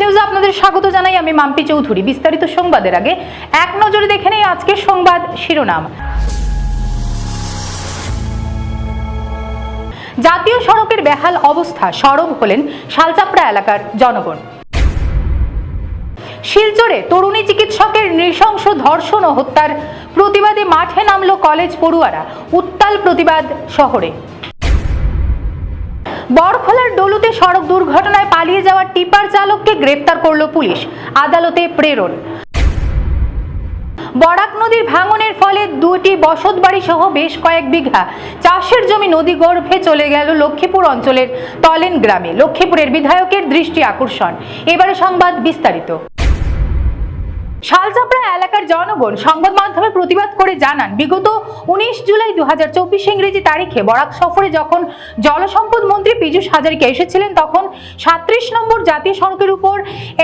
নিউজে আপনাদের স্বাগত জানাই আমি মাম্পি চৌধুরী। বিস্তারিত সংবাদের আগে এক নজরে দেখে নেই আজকের সংবাদ শিরোনাম। জাতীয় সড়কের বেহাল অবস্থা, সরব হলেন শালচাপড়া এলাকার জনগণ। শিলচরে তরুণী চিকিৎসকের নৃশংস ধর্ষণ ও হত্যার প্রতিবাদে মাঠে নামলো কলেজ পড়ুয়ারা, উত্তাল প্রতিবাদ শহরে। বড়খোলার ডলুতে সড়ক দুর্ঘটনায় পালিয়ে যাওয়া টিপার চালককে গ্রেফতার করল পুলিশ। আদালতে প্রেরণ। বরাক নদীর ভাঙনের ফলে দুটি বসত বাড়ি সহ বেশ কয়েক বিঘা চাষের জমি নদী গর্ভে চলে গেল লক্ষ্মীপুর অঞ্চলের তলেন গ্রামে। লক্ষ্মীপুরের বিধায়কের দৃষ্টি আকর্ষণ। এবারে সংবাদ বিস্তারিত। শালচাপড়া এলাকার জনগণ সংবাদ মাধ্যমে প্রতিবাদ করে জানান, বিগত উনিশ জুলাই দু হাজার চব্বিশ ইংরেজি তারিখে বরাক সফরে যখন জলসম্পদ মন্ত্রী পীযূষ হাজারিকা এসেছিলেন, তখন সাত্রিশ নম্বর জাতীয় সড়কের উপর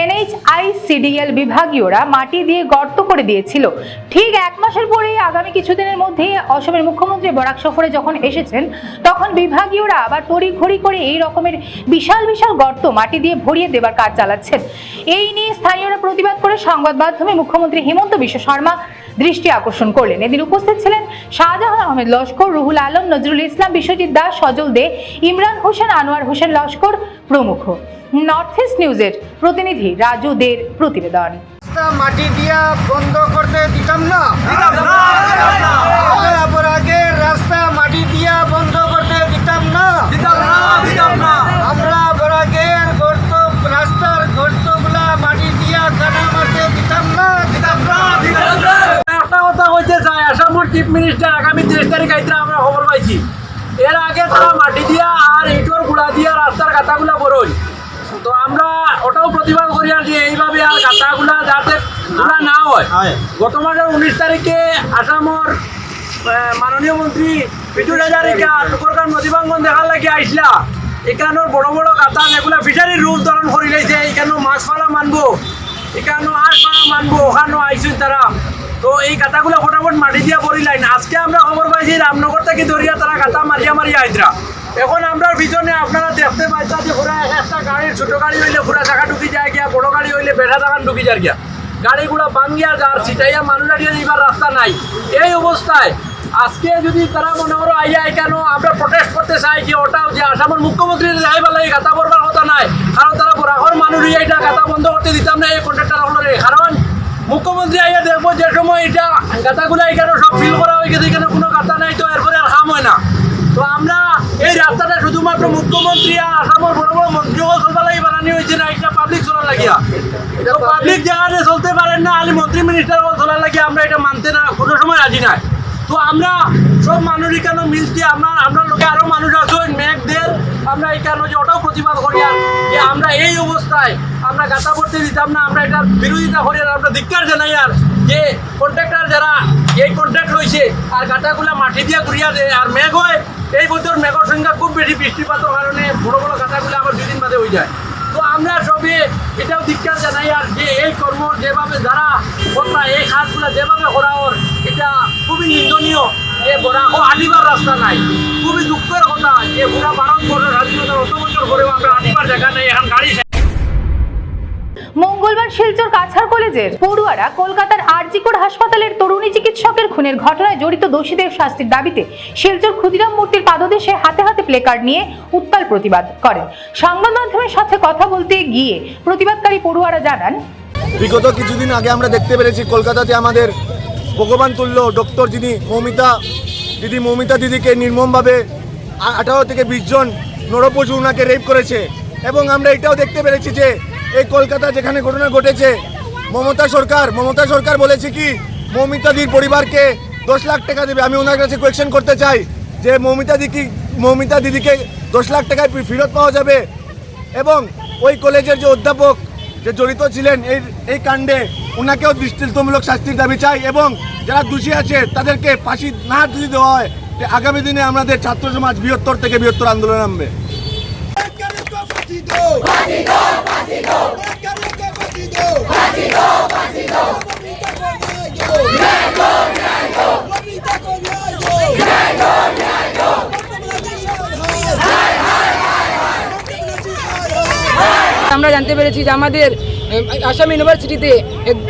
এনএইচআইসিডিএল বিভাগীয়রা মাটি দিয়ে গর্ত করে দিয়েছিল। ঠিক এক মাসের পরেই আগামী কিছুদিনের মধ্যে অসমের মুখ্যমন্ত্রী বরাক সফরে যখন এসেছেন, তখন বিভাগীয়রা আবার তড়ি তড়িঘড়ি করে এই রকমের বিশাল বিশাল গর্ত মাটি দিয়ে ভরিয়ে দেবার কাজ চালাচ্ছেন। এই নিয়ে স্থানীয়রা প্রতিবাদ করে সংবাদ মাধ্যমে মুখ্যমন্ত্রী হেমন্ত বিশ্ব শর্মা দৃষ্টি আকর্ষণ করলেন। এদিন উপস্থিত ছিলেন শাহজাহান আহমেদ লস্কর রুহুল আলম নজরুল ইসলাম বিশ্বজিৎ দাস সজল দে ইমরান হোসেন আনোয়ার হোসেন লস্কর প্রমুখ। নর্থ ইস্ট নিউজের প্রতিনিধি রাজু দের প্রতিবেদন। মাটি দিয়া বন্ধ করতে দিতাম না। আগে রাস্তা মাটি দিয়া বন্ধ করতে দিতাম না। এইভাবে আর কাটাগুলা যাতে গুলা না হয়। গত মাসের উনিশ তারিখে আসামর মাননীয় মন্ত্রী বিজু হাজারিকা টুকরকার নদীবাঙ্গন দেখার লাগে আইসলা। এখানোর বড় বড় কাতা এগুলা ফিশারির রূপ ধারণ করি লাইছে এখানো মাছ ফালা মানবো। এখানো আর ফালা মানবো ওখানো আইসুন তারা। তো এই কাটাগুলো ফটাফট মাটি দিয়া পড়িলাইন আজকে আমরা খবর পাইছি রামনগর থেকে দরিয়া তারা কাটা মারিয়া মারিয়া আইতরা এখন আমরা পিছনে আপনারা দেখতে পাইতা যে এক একটা গাড়ির ছোট গাড়ি হইলে পুরা চাকা ঢুকি যায় গিয়া, বড় গাড়ি হইলে বেড়া চাকান ঢুকি যায় গিয়া। গাড়িগুলো ভাঙ্গিয়া যার ছিটাইয়া মানুষ দাঁড়িয়ে যাইবার রাস্তা নাই। এই অবস্থায় আজকে যদি তারা মনে করো আইয়া কেন আমরা প্রটেস্ট করতে চাই যে ওটাও যে আসামের মুখ্যমন্ত্রী যাইবার লাগে, গাতা করবার কথা নাই। কারণ তারা বরাহর মানুষ এইটা গাতা বন্ধ করতে দিতাম না, এই কন্ট্রাক্টর হলরে কারণ মুখ্যমন্ত্রী আইয়া দেখব যে সময় এটা গাতাগুলো এখানে সব ফিল করা হয়ে গেছে, এখানে কোনো গাতা নাই, তো এরপরে আর কাম হয় না। তো আমরা মুখ্যমন্ত্রী আর আসামের বড় বড় মন্ত্রীও চলবার লাগে বানানি হয়েছে না এটা পাবলিক চলার লাগিয়া। পাবলিক জায়গাতে চলতে পারেন না আলি মন্ত্রী মিনিস্টার চলার লাগে আমরা এটা মানতে না, কোনো সময় রাজি নাই। তো আমরা সব মানুষই কেন মিলছি, আমরা আমরা লোকে আরও মানুষ আছেন মেঘদের আমরা এই কেন যে ওটাও প্রতিবাদ করি আর যে আমরা এই অবস্থায়, আমরা গাতা পড়তে দিতাম না, আমরা এটার বিরোধিতা করি আর আমরা ধিক্কার জানাই আর যে কন্ট্রাক্টর যারা, এই কন্ট্রাক্ট রয়েছে আর গাতাগুলা মাটি দিয়া ঘুরিয়া দেয় আর মেঘ হয়, এই বছর মেঘর সংখ্যা খুব বেশি, বৃষ্টিপাতের কারণে বড় বড় গাতাগুলো আবার দুদিন বাদে হয়ে যায়। তো আমরা সবে এটাও ধিক্কার জানাই, আর যে এই কর্ম যেভাবে যারা কথা এই কাজগুলো যেভাবে করা ওর এটা খুবই নিন্দনীয়। যে বরাকো আনিবার রাস্তা নাই। খুবই দুঃখের কথা, যে পুরা ভারতবর্ষের স্বাধীনতার অত বছর পরেও আমরা আনিবার জায়গা নেই, এখন গাড়ি মঙ্গলবার শিলচর কাছাড় কলেজের পড়ুয়ারা কলকাতার আরজিকর হাসপাতালের তরুণী চিকিৎসকের খুনের ঘটনায় জড়িত দোষীদের শাস্তির দাবিতে শিলচর ক্ষুদিরাম মূর্তির পাদদেশে হাতে হাতে প্লেকার্ড নিয়ে উত্তাল প্রতিবাদ করেন। সংবাদ মাধ্যমের সাথে কথা বলতে গিয়ে প্রতিবাদকারী পড়ুয়ারা জানান, বিগত কিছুদিন আগে আমরা দেখতে পেরেছি, কলকাতাতে আমাদের ভগবান তুল্য ডক্টর যিনি মৌমিতা দিদি, মৌমিতা দিদিকে নির্মমভাবে আঠারো থেকে বিশ জন নরপশু ওনাকে রেপ করেছে। এবং আমরা এটাও দেখতে পেরেছি যে এই কলকাতা যেখানে ঘটনা ঘটেছে মমতা সরকার মমতা সরকার বলেছে কি মৌমিতা দিদির পরিবারকে দশ লাখ টাকা দেবে। আমি ওনার কাছে কোয়েশ্চেন করতে চাই যে মৌমিতা দিদি মৌমিতা দিদিকে দশ লাখ টাকায় ফেরত পাওয়া যাবে? এবং ওই কলেজের যে অধ্যাপক যে জড়িত ছিলেন এই এই কাণ্ডে ওনাকেও দৃষ্টান্তমূলক শাস্তির দাবি চাই এবং যারা দোষী আছে তাদেরকে ফাঁসি না যদি দেওয়া হয় যে আগামী দিনে আমাদের ছাত্র সমাজ বৃহত্তর থেকে বৃহত্তর আন্দোলন নামবে। আমরা জানতে পেরেছি যে আমাদের আসাম ইউনিভার্সিটিতে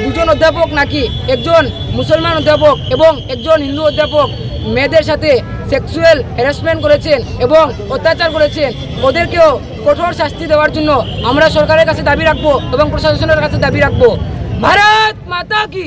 দুজন অধ্যাপক নাকি একজন মুসলমান অধ্যাপক এবং একজন হিন্দু অধ্যাপক মেয়েদের সাথে সেক্সুয়াল হ্যারাসমেন্ট করেছেন এবং অত্যাচার করেছেন, ওদেরকেও কঠোর শাস্তি দেওয়ার জন্য আমরা সরকারের কাছে দাবি রাখব এবং প্রশাসনের কাছে দাবি রাখব। ভারত মাতা কি?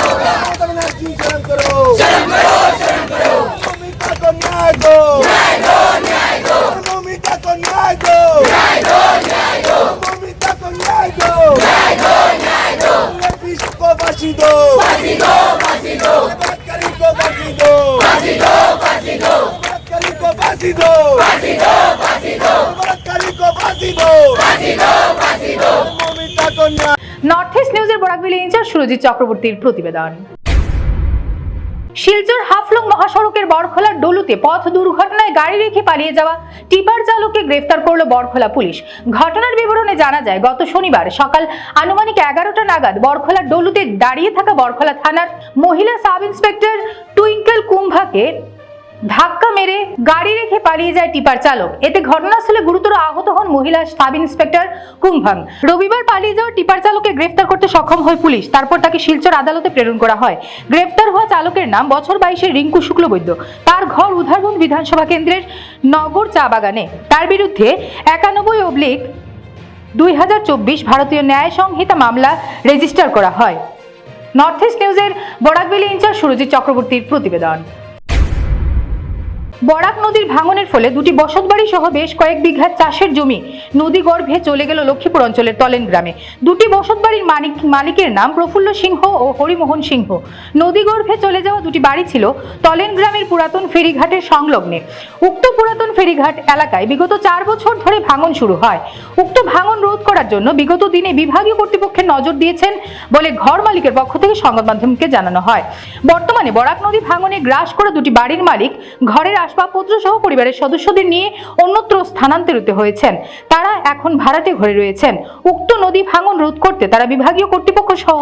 সুরজিৎ চক্রবর্তীর প্রতিবেদন। শিলচর হাফলং মহাসড়কের বরখোলার ডলুতে পথ দুর্ঘটনায় গাড়ি রেখে পালিয়ে যাওয়া টিপার চালককে গ্রেফতার করল বরখোলা পুলিশ। ঘটনার বিবরণে জানা যায়, গত শনিবার সকাল আনুমানিক এগারোটা নাগাদ বরখোলার ডলুতে দাঁড়িয়ে থাকা বরখোলা থানার মহিলা সাব ইন্সপেক্টর টুইঙ্কেল কুম্ভাকে ধাক্কা মেরে গাড়ি রেখে পালিয়ে যায় টিপার চালক। এতে ঘটনাস্থলে গুরুতর আহত হন মহিলা সাব ইন্সপেক্টর কুম্ভাং। রবিবার পালিয়ে যাওয়া টিপার চালককে গ্রেফতার করতে সক্ষম হয় পুলিশ। তারপর তাকে শিলচর আদালতে প্রেরণ করা হয়। গ্রেফতার হওয়া চালকের নাম বছর বাইশের রিঙ্কু শুক্লবৈদ্য। তার ঘর উধারবন্দ বিধানসভা কেন্দ্রের নগর চা বাগানে। তার বিরুদ্ধে একানব্বই অবলিক দুই হাজার চব্বিশ ভারতীয় ন্যায় সংহিতা মামলা রেজিস্টার করা হয়। নর্থ ইস্ট নিউজের বরাকবেলি ইনচার্জ সুরজিৎ চক্রবর্তীর প্রতিবেদন। বরাক নদীর ভাঙনের ফলে দুটি বসতবাড়ি সহ বেশ কয়েক বিঘা চাষের জমি নদী গর্ভে চলে গেল লক্ষ্মীপুর অঞ্চলের তলেন গ্রামে। দুটি বসতবাড়ির মালিক মালিকের নাম প্রফুল্ল সিংহ ও হরিমোহন সিংহ। নদী গর্ভে চলে যাওয়া দুটি বাড়ি ছিল তলেন গ্রামের পুরাতন ফেরিঘাটের সংলগ্নে। উক্ত পুরাতন ফেরিঘাট এলাকায় বিগত চার বছর ধরে ভাঙন শুরু হয়। উক্ত ভাঙন রোধ করার জন্য বিগত দিনে বিভাগীয় কর্তৃপক্ষের নজর দিয়েছেন বলে ঘর মালিকের পক্ষ থেকে সংবাদ মাধ্যমকে জানানো হয়। বর্তমানে বরাক নদী ভাঙনে গ্রাস করা দুটি বাড়ির মালিক ঘরের আসবাবপত্র সহ পরিবারের সদস্যদের নিয়ে অন্যত্র স্থানান্তরিত হয়েছেন। তারা এখন ভাড়াটে ঘরে রয়েছেন। উক্ত নদী ভাঙন রোধ করতে তারা বিভাগীয় কর্তৃপক্ষ সহ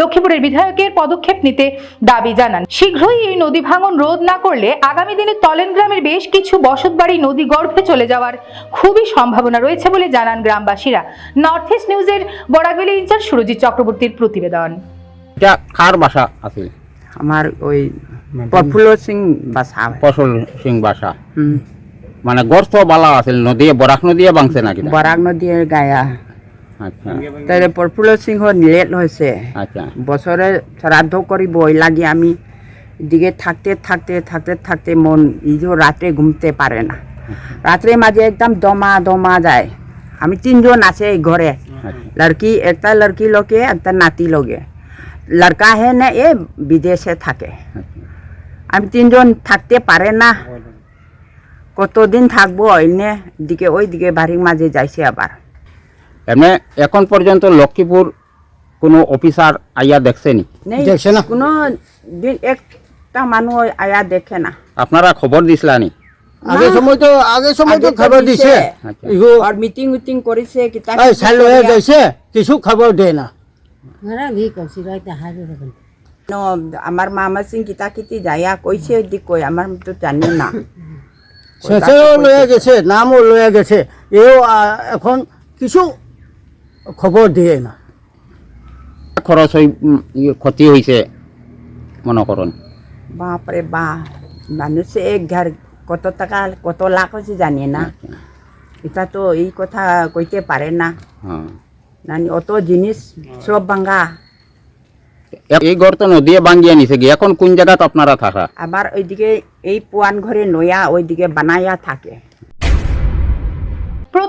লক্ষ্মীপুরের বিধায়কের পদক্ষেপ নিতে দাবি জানান। শীঘ্রই এই নদী ভাঙন রোধ না করলে আগামী দিনে তলেন গ্রামের বেশ কিছু বসতবাড়ি নদী গর্ভে চলে যাওয়ার খুবই সম্ভাবনা রয়েছে বলে জানান গ্রামবাসীরা। নর্থ ইস্ট নিউজের বরাকবেলি ইনচার্জ সুরজিৎ চক্রবর্তীর প্রতিবেদন। কার বাসা আছে? আমার ওই প্রফুল্ল সিং বাসা ফসল সিং বাসা। মানে গর্ত বালা আছিল নদীয়ে বরাক নদীয়ে বাংছে নাকি বরাক নদীর গায়া। আচ্ছা। তাহলে প্রফুল্ল সিংহ লেট হয়েছে আচ্ছা। বছরে শ্রাদ্ধ করিব লাগি আমি দিকে থাকতে থাকতে থাকতে থাকতে মন ইজো রাত্রে ঘুমতে পারে না। রাত্রে মাঝে একদম দমা দমা যায়। আমি তিনজন আছে এই ঘরে আচ্ছা। লড়কি একটা লড়কি লোকে একটা নাতি লোকে লড়কা হে না এ বিদেশে থাকে। আমি তিনজন থাকতে পারে না। কতদিন থাকব এনে দিকে ওই দিকে বাড়ির মাঝে যাইছে আবার। এমনি এখন পর্যন্ত লক্ষ্মীপুর কোনো অফিসার আইয়া দেখছেনি দেখছে না? কোনো দিন একটা মানুষ আয়া দেখে না। আপনারা খবর দিছিলানি আগে সময় তো আগে সময় তো খবর দিছে। ইগো আর মিটিং উটিং করিছে কিতা এই কিতা চাই লৈ করিয়া। যাইছে কিছু খবর দেয় না। ন, আমার মামা সিং কিতা কিতি যাইয়া কইছে দি কই আমার তো জানি না শেষেও লয়ে গেছে নামও লয়ে গেছে এও এখন কিছু খবর দিয়ে না খরচ হই ক্ষতি হয়েছে মনে করুন বাপরে বা মানুষে এক ঘর কত টাকা কত লাখ হয়েছে জানি না এটা তো এই কথা কইতে পারে না হ্যাঁ নানি অত জিনিস সব ভাঙ্গা এই ঘর তো নদীয়ে বাঙ্গিয়ে নিছে কি এখন কোন জায়গাত আপনারা থাকা? আবার ওইদিকে এই পোয়ান ঘরে নয়া ওইদিকে বানায়া থাকে।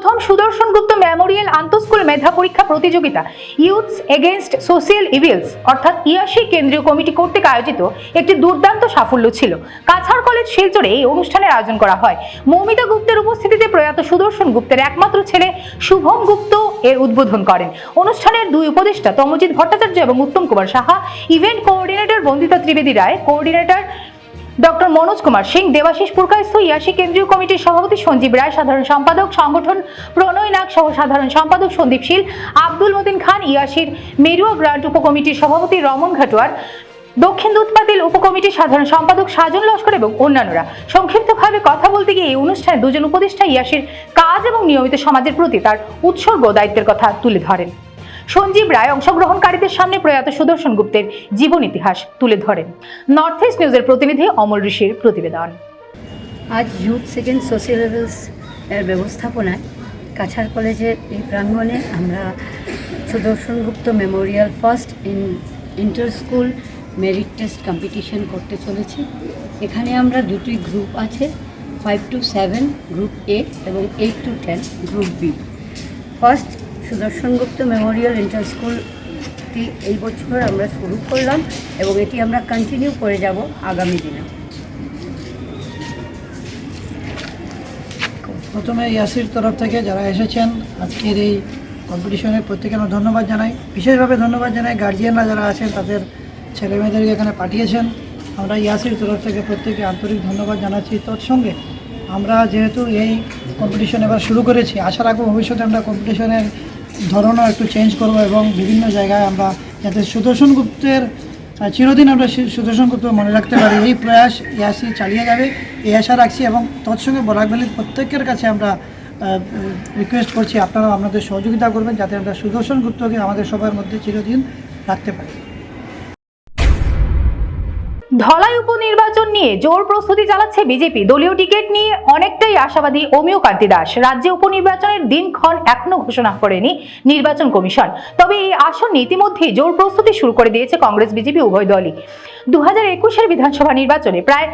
প্রথম সুদর্শন গুপ্ত মেমোরিয়াল আন্তঃস্কুল মেধা পরীক্ষা প্রতিযোগিতা ইউথস এগেনস্ট সোশিয়াল ইভিলস অর্থাৎ ইয়াসি কেন্দ্রীয় কমিটি কর্তৃক আয়োজিত একটি দুর্দান্ত সাফল্য ছিল। কাছাড় কলেজ শিলচরে এই অনুষ্ঠানের আয়োজন করা হয়। মৌমিতা গুপ্তের উপস্থিতিতে প্রয়াত সুদর্শন গুপ্তের একমাত্র ছেলে শুভম গুপ্ত এর উদ্বোধন করেন। অনুষ্ঠানের দুই উপদেষ্টা তমজিৎ ভট্টাচার্য এবং Uttam Kumar Saha, event coordinator Bandita Trivedi Roy, coordinator doctor Manoj Kumar Singh, Debashis Purkayastha ইয়াসি কেন্দ্রীয় কমিটির সভাপতি সঞ্জীব রায়, সাধারণ সম্পাদক সংগঠন প্রণয় নাগ সহ সাধারণ সম্পাদক সন্দীপ শীল, আব্দুল মতিন খান ইয়াসির মেরুয়া গ্রান্ট উপকমিটির সভাপতি রমন ঘাটোয়ার, দক্ষিণ দুধপাতিল উপকমিটির সাধারণ সম্পাদক সাজন লস্কর এবং অন্যান্যরা। সংক্ষিপ্তভাবে কথা বলতে গিয়ে এই অনুষ্ঠানে দুজন উপদেষ্টা ইয়াসির কাজ এবং নিয়মিত সমাজের প্রতি তার উৎসর্গ দায়িত্বের কথা তুলে ধরেন। সঞ্জীব রায় অংশগ্রহণকারীদের সামনে প্রয়াত সুদর্শন গুপ্তের জীবন ইতিহাস তুলে ধরেন। নর্থ ইস্ট নিউজের প্রতিনিধি অমল ঋষির প্রতিবেদন। আজ ইউথ সেকেন্ড সোশ্যাল লেভেলস এর ব্যবস্থাপনায় কাছাড় কলেজের এই প্রাঙ্গণে আমরা Sudarshan Gupta memorial first in inter school merit test competition করতে চলেছি। এখানে আমরা দুটি গ্রুপ আছে five to seven group A এবং eight to ten group B first Sudarshan Gupta memorial inter স্কুলটি এই বছর আমরা শুরু করলাম এবং এটি আমরা কন্টিনিউ করে যাব আগামী দিনে। প্রথমে ইয়াসির তরফ থেকে যারা এসেছেন, আজকের এই কম্পিটিশনে প্রত্যেকে আমরা ধন্যবাদ জানাই। বিশেষভাবে ধন্যবাদ জানাই গার্জিয়ানরা যারা আছেন, তাদের ছেলে মেয়েদেরকে এখানে পাঠিয়েছেন। আমরা ইয়াসির তরফ থেকে প্রত্যেকে আন্তরিক ধন্যবাদ জানাচ্ছি। তৎসঙ্গে আমরা যেহেতু এই কম্পিটিশন এবার শুরু করেছি, আশা রাখব ভবিষ্যতে আমরা কম্পিটিশনের ধরনও একটু চেঞ্জ করব এবং বিভিন্ন জায়গায় আমরা যাতে সুদর্শন গুপ্তের চিরদিন আমরা সুদর্শন গুপ্ত মনে রাখতে পারি। এই প্রয়াস ইয়াসি চালিয়ে যাবে, এই আশা রাখছি এবং তৎসঙ্গে বরাকভ্যালির প্রত্যেকের কাছে আমরা রিকোয়েস্ট করছি আপনারা আপনাদের সহযোগিতা করবেন যাতে আমরা সুদর্শন গুপ্তকে আমাদের সবার মধ্যে চিরদিন রাখতে পারি। ধলাই উপনির্বাচন নিয়ে জোর প্রস্তুতি চালাচ্ছে বিজেপি। দলীয় টিকিট নিয়ে অনেকটাই আশাবাদী অমিয় কান্তি দাস। রাজ্যে উপনির্বাচনের দিনক্ষণ এখনও ঘোষণা করেনি নির্বাচন কমিশন। তবে এই আসন ইতিমধ্যে জোর প্রস্তুতি শুরু করে দিয়েছে কংগ্রেস, বিজেপি, উভয় দলই। দু হাজার একুশের বিধানসভা নির্বাচনে প্রায়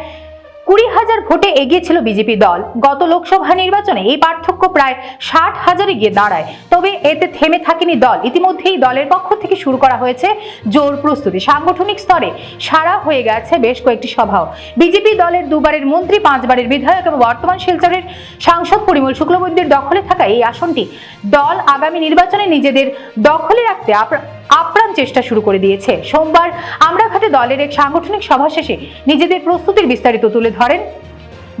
কুড়ি হাজার ভোটে এগিয়ে ছিল বিজেপি দল। গত লোকসভা নির্বাচনে এই পার্থক্য প্রায় ষাট হাজারে গিয়ে দাঁড়ায়। তবে এতে থেমে থাকেনি দল। ইতিমধ্যেই দলের পক্ষ থেকে শুরু করা হয়েছে জোর প্রস্তুতি। সাংগঠনিক স্তরে সারা হয়ে গেছে বেশ কয়েকটি সভাও। বিজেপি দলের দুবারের মন্ত্রী, পাঁচবারের বিধায়ক এবং বর্তমান শিলচরের সাংসদ পরিমল শুক্লবৈদ্যের দখলে থাকা এই আসনটি দল আগামী নির্বাচনে নিজেদের দখলে রাখতে আপ্রাণ চেষ্টা শুরু করে দিয়েছে। সোমবার আমরাঘাটে দলের এক সাংগঠনিক সভা শেষে নিজেদের প্রস্তুতির বিস্তারিত তুলে ধরেন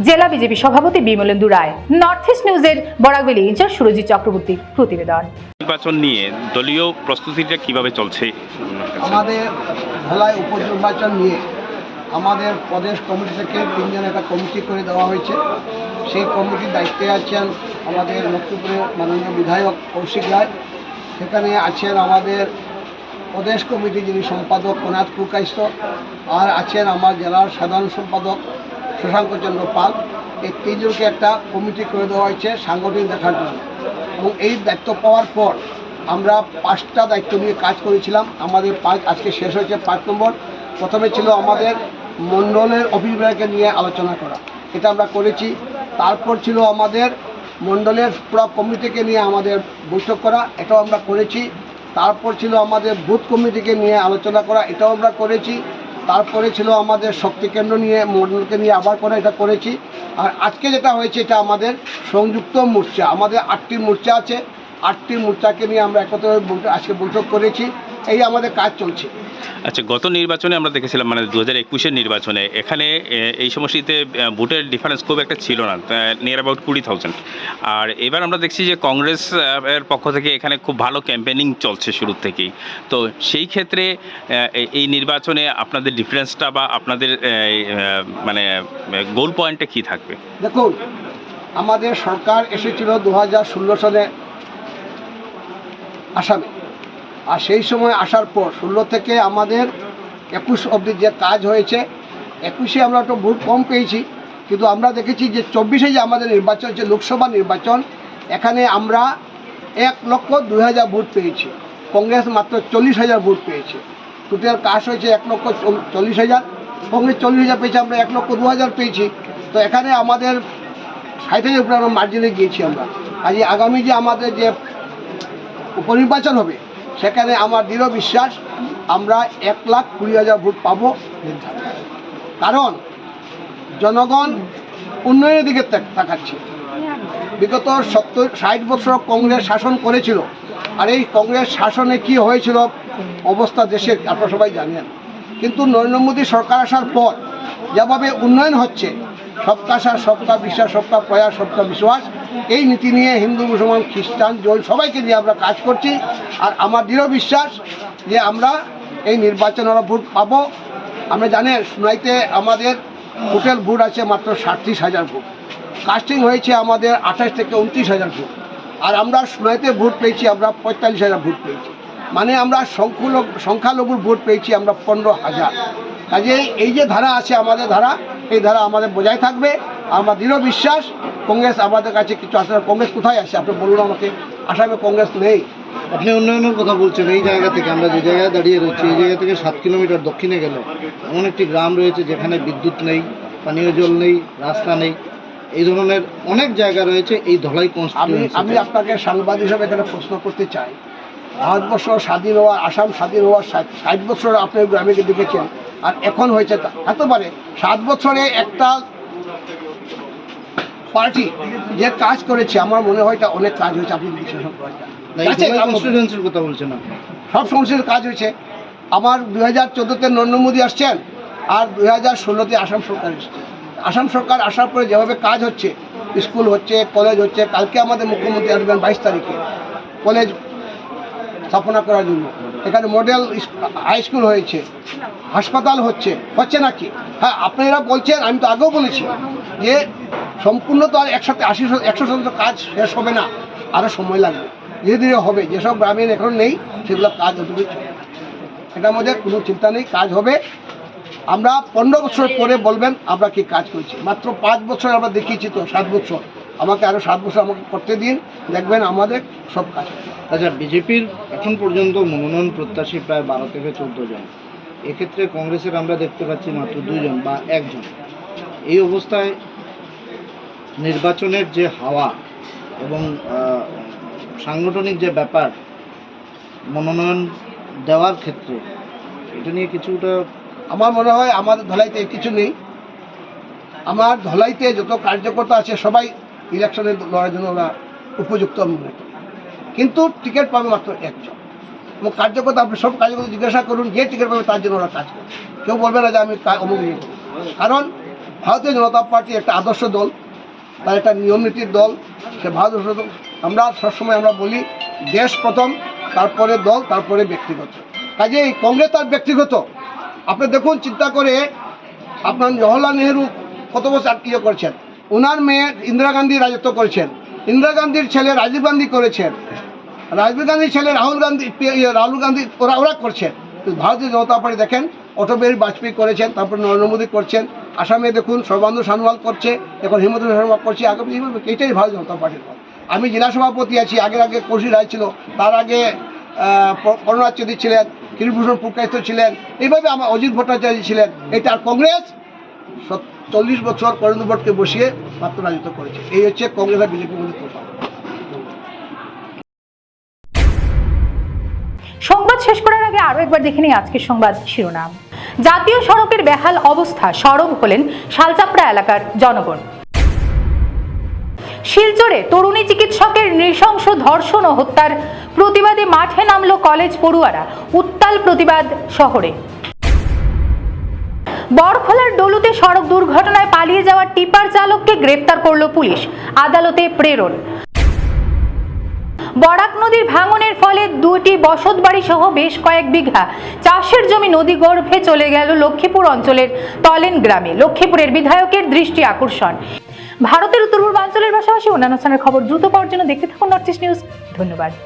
জেলা বিজেপি সভাপতি বিমলেন্দু রায়। নর্থ ইস্ট নিউজের বরাকবেলি ইনচার্জ সুরজিৎ চক্রবর্তীর প্রতিবেদন। নির্বাচন নিয়ে দলীয় প্রস্তুতিটা কীভাবে চলছে? আমাদের ধলাই উপনির্বাচন নিয়ে আমাদের প্রদেশ কমিটি থেকে তিনজন একটা কমিটি করে দেওয়া হয়েছে। সেই কমিটির দায়িত্বে আছেন আমাদের লক্ষ্মীপুরের মাননীয় বিধায়ক কৌশিক রায়। সেখানে আছেন আমাদের প্রদেশ কমিটি যিনি সম্পাদক অনাথ পুরকাইস্ত আর আছেন আমার জেলার সাধারণ সম্পাদক শশাঙ্ক চন্দ্র পাল, এই তিনজনকে একটা কমিটি করে দেওয়া হয়েছে সাংগঠনিক দেখার জন্য। এবং এই দায়িত্ব পাওয়ার পর আমরা পাঁচটা দায়িত্ব নিয়ে কাজ করেছিলাম। আমাদের পাঁচ আজকে শেষ হয়েছে পাঁচ নম্বর। প্রথমে ছিল আমাদের মণ্ডলের অভিপ্রায়কে নিয়ে আলোচনা করা। এটা আমরা করেছি। তারপর ছিল আমাদের মণ্ডলের পুরো কমিটিকে নিয়ে আমাদের বৈঠক করা। এটাও আমরা করেছি। তারপর ছিল আমাদের বুথ কমিটিকে নিয়ে আলোচনা করা, এটাও আমরা করেছি। তারপরে ছিল আমাদের শক্তি কেন্দ্র নিয়ে, মন্ডলকে নিয়ে আবার করা এটা করেছি। আর আজকে যেটা হয়েছে, এটা আমাদের সংযুক্ত মোর্চা, আমাদের আটটি মোর্চা আছে। আটটি মোর্চাকে নিয়ে আমরা একত্রে আজকে বৈঠক করেছি। এই আমাদের কাজ চলছে। আচ্ছা গত নির্বাচনে আমরা দেখেছিলাম মানে দু হাজার একুশের নির্বাচনে এখানে এই সমষ্টিতে ভোটের ডিফারেন্স খুব একটা ছিল না নিয়ার অ্যাবাউট কুড়ি থাউজেন্ড আর এবার আমরা দেখছি যে কংগ্রেস এর পক্ষ থেকে এখানে খুব ভালো ক্যাম্পেনিং চলছে শুরু থেকেই। তো সেই ক্ষেত্রে এই নির্বাচনে আপনাদের ডিফারেন্সটা বা আপনাদের মানে গোল পয়েন্টটা কী থাকবে? দেখুন আমাদের সরকার এসেছিল দু হাজার ষোলো সালে আসামে। আর সেই সময় আসার পর ষোলো থেকে আমাদের একুশ অবধি যে কাজ হয়েছে, একুশে আমরা একটু ভোট কম পেয়েছি, কিন্তু আমরা দেখেছি যে চব্বিশে যে আমাদের নির্বাচন যে লোকসভা নির্বাচন, এখানে আমরা এক লক্ষ দুই হাজার ভোট পেয়েছি, কংগ্রেস মাত্র চল্লিশ হাজার ভোট পেয়েছে, টোটাল কাজ হয়েছে এক লক্ষ চল্লিশ হাজার, কংগ্রেস চল্লিশ হাজার পেয়েছে, আমরা এক লক্ষ দু হাজার পেয়েছি, তো এখানে আমাদের ষাট হাজার উপরে আমরা মার্জিনে গিয়েছি আমরা। আজ আগামী যে আমাদের যে উপনির্বাচন হবে সেখানে আমার দৃঢ় বিশ্বাস, আমরা এক লাখ কুড়ি হাজার ভোট পাবো কারণ জনগণ উন্নয়নের দিকে তাকাচ্ছে। বিগত সত্তর, ষাট বছর কংগ্রেস শাসন করেছিল। আর এই কংগ্রেস শাসনে কি হয়েছিল অবস্থা দেশের, আপনারা সবাই জানেন। কিন্তু নরেন্দ্র মোদী সরকার আসার পর যেভাবে উন্নয়ন হচ্ছে সবকা সার, সবকা বিশ্বাস, সবকা প্রয়াস, সবকা বিশ্বাস। এই নীতি নিয়ে হিন্দু, মুসলমান, খ্রিস্টান, জৈন, সবাইকে নিয়ে আমরা কাজ করছি। আর আমার দৃঢ় বিশ্বাস যে আমরা এই নির্বাচন আমরা ভোট পাবো। আমরা জানেন, সুনাইতে আমাদের হোটেল ভোট আছে মাত্র সাতত্রিশ হাজার ভোট। কাস্টিং হয়েছে আমাদের আঠাশ থেকে উনত্রিশ হাজার ভোট। আর আমরা সোনাইতে ভোট পেয়েছি, আমরা পঁয়তাল্লিশ হাজার ভোট পেয়েছি। মানে আমরা সংখ্যালঘু সংখ্যালঘুর ভোট পেয়েছি আমরা পনেরো হাজার। কাজেই এই যে ধারা আছে, আমাদের ধারা এই ধারা আমাদের বজায় থাকবে। আমরা দৃঢ় বিশ্বাস কংগ্রেস আমাদের কাছে কিছু আসে। কংগ্রেস কোথায় আসে আপনি বলুন আমাকে। আসামে কংগ্রেস নেই। আপনি উন্নয়নের কথা বলছেন এই জায়গা থেকে আমরা যে জায়গায় দাঁড়িয়ে রয়েছি এই জায়গা থেকে সাত কিলোমিটার দক্ষিণে গেল। এমন একটি গ্রাম রয়েছে যেখানে বিদ্যুৎ নেই পানীয় জল নেই রাস্তা নেই। এই ধরনের অনেক জায়গা রয়েছে এই ধলাই আমি আমি আপনাকে সাংবাদিক হিসাবে এখানে প্রশ্ন করতে চাই। ভারতবর্ষ স্বাধীন হওয়া আসাম স্বাধীন হওয়ার ষাট বছর আপনি গ্রামে দেখেছেন। আর এখন হয়েছে তা হতে পারে। সাত বছরে একটা পার্টি যে কাজ করেছে আমার মনে হয় এটা অনেক কাজ হয়েছে আপনি বিশ্লেষণ কথা বলছেন সব সমস্যার কাজ হয়েছে। আমার দুই হাজার চোদ্দোতে নরেন্দ্র মোদী আসছেন আর দুই হাজার ষোলোতে আসাম সরকার এসছে। আসাম সরকার আসার পরে যেভাবে কাজ হচ্ছে স্কুল হচ্ছে কলেজ হচ্ছে কালকে আমাদের মুখ্যমন্ত্রী আসবেন বাইশ তারিখে। কলেজ স্থাপনা করার জন্য। এখানে মডেল হাই স্কুল হয়েছে। হাসপাতাল হচ্ছে। হচ্ছে নাকি? হ্যাঁ আপনারা বলছেন, আমি তো আগেও বলেছি যে সম্পূর্ণ তো আর একসাথে আশি একশো শতাংশ কাজ শেষ হবে না। আরও সময় লাগবে। ধীরে ধীরে হবে। যেসব গ্রামীণ এখন নেই, সেগুলো কাজ চলবে এটার মধ্যে কোনো চিন্তা নেই, কাজ হবে। আমরা পনেরো বছর পরে বলবেন আমরা কি কাজ করছি। মাত্র পাঁচ বছর আমরা দেখিয়েছি তো, সাত বছর। আমাকে আরও সাত বছর আমাকে করতে দিন দেখবেন আমাদের সব কাজ। আচ্ছা বিজেপির এখন পর্যন্ত মনোনয়ন প্রত্যাশী প্রায় বারো থেকে চোদ্দ জন। এক্ষেত্রে কংগ্রেসের আমরা দেখতে পাচ্ছি মাত্র দুজন বা একজন। এই অবস্থায় নির্বাচনের যে হাওয়া এবং সাংগঠনিক যে ব্যাপার মনোনয়ন দেওয়ার ক্ষেত্রে এটা নিয়ে কিছুটা আমার মনে হয় আমাদের ধলাইতে কিছু নেই। আমার ধলাইতে যত কার্যকর্তা আছে সবাই ইলেকশনে লড়ার জন্য ওরা উপযুক্ত আমি মনে কিন্তু টিকিট পাবে মাত্র একজন। এবং কার্যকর্তা, আপনি সব কার্যকর্তা জিজ্ঞাসা করুন, যে টিকিট পাবে তার জন্য ওরা কাজ করবে। কেউ বলবে না যে আমি অমুক করব। কারণ ভারতীয় জনতা পার্টি একটা আদর্শ দল, তার একটা নিয়ম নীতির দল, সে ভারত দল। আমরা সবসময় আমরা বলি, দেশ প্রথম, তারপরে দল, তারপরে ব্যক্তিগত। কাজেই কংগ্রেস তার ব্যক্তিগত। আপনি দেখুন, চিন্তা করে আপনার জওহরলাল নেহরু কত বছর ইয়ে করছেন? ওনার মেয়ে ইন্দিরা গান্ধী রাজত্ব করেছেন। ইন্দিরা গান্ধীর ছেলে রাজীব গান্ধী করেছেন। রাজীব গান্ধীর ছেলে রাহুল গান্ধী ইয়ে, রাহুল গান্ধী ওরা ওরা করছেন। ভারতীয় জনতা পার্টি দেখেন অটল বিহারী বাজপেয়ী করেছেন তারপর নরেন্দ্র মোদী করছেন। আসামে দেখুন সর্বানন্দ সানোয়াল করছে এখন হিমন্ত শর্মা করছে আগামী এইটাই ভারতীয় জনতা পার্টির দল। আমি জেলা সভাপতি আছি আগের আগে কৌশি রায় ছিল তার আগে করুণাথ চৌধুরী ছিলেন কিরিভূষণ পুরকায়িত ছিলেন এইভাবে আমার অজিত ভট্টাচার্য ছিলেন। এটা আর কংগ্রেস? চল্লিশ বছর করেন্দ্র ভট্টকে বসিয়ে মাত্র রাজত্ব করেছে। এই হচ্ছে কংগ্রেস আর বিজেপির মধ্যে তফাৎ সংবাদ শেষ করার আগে আরও একবার দেখে নিই আজকের সংবাদ শিরোনাম। জাতীয় সড়কের বেহাল অবস্থা, সরব হলেন শালচাপড়া এলাকার জনগণ। শিলচরে তরুণী চিকিৎসকের নৃশংস ধর্ষণ ও হত্যার প্রতিবাদে মাঠে নামলো কলেজ পড়ুয়ারা, উত্তাল প্রতিবাদ শহরে। বড়খোলার ডলুতে সড়ক দুর্ঘটনায় পালিয়ে যাওয়া টিপার চালককে গ্রেফতার করল পুলিশ। আদালতে প্রেরণ। বরাক নদীর ভাঙনের ফলে দুটি বসতবাড়ি সহ বেশ কয়েক বিঘা চাষের জমি নদী গর্ভে চলে গেল লক্ষ্মীপুর অঞ্চলের তলেন গ্রামে। লক্ষ্মীপুরের বিধায়কের দৃষ্টি আকর্ষণ। ভারতের উত্তর পূর্বাঞ্চলের পাশাপাশি অন্যান্য স্থানের খবর দ্রুত পাওয়ার জন্য দেখতে থাকুন নর্থ ইস্ট নিউজ। ধন্যবাদ।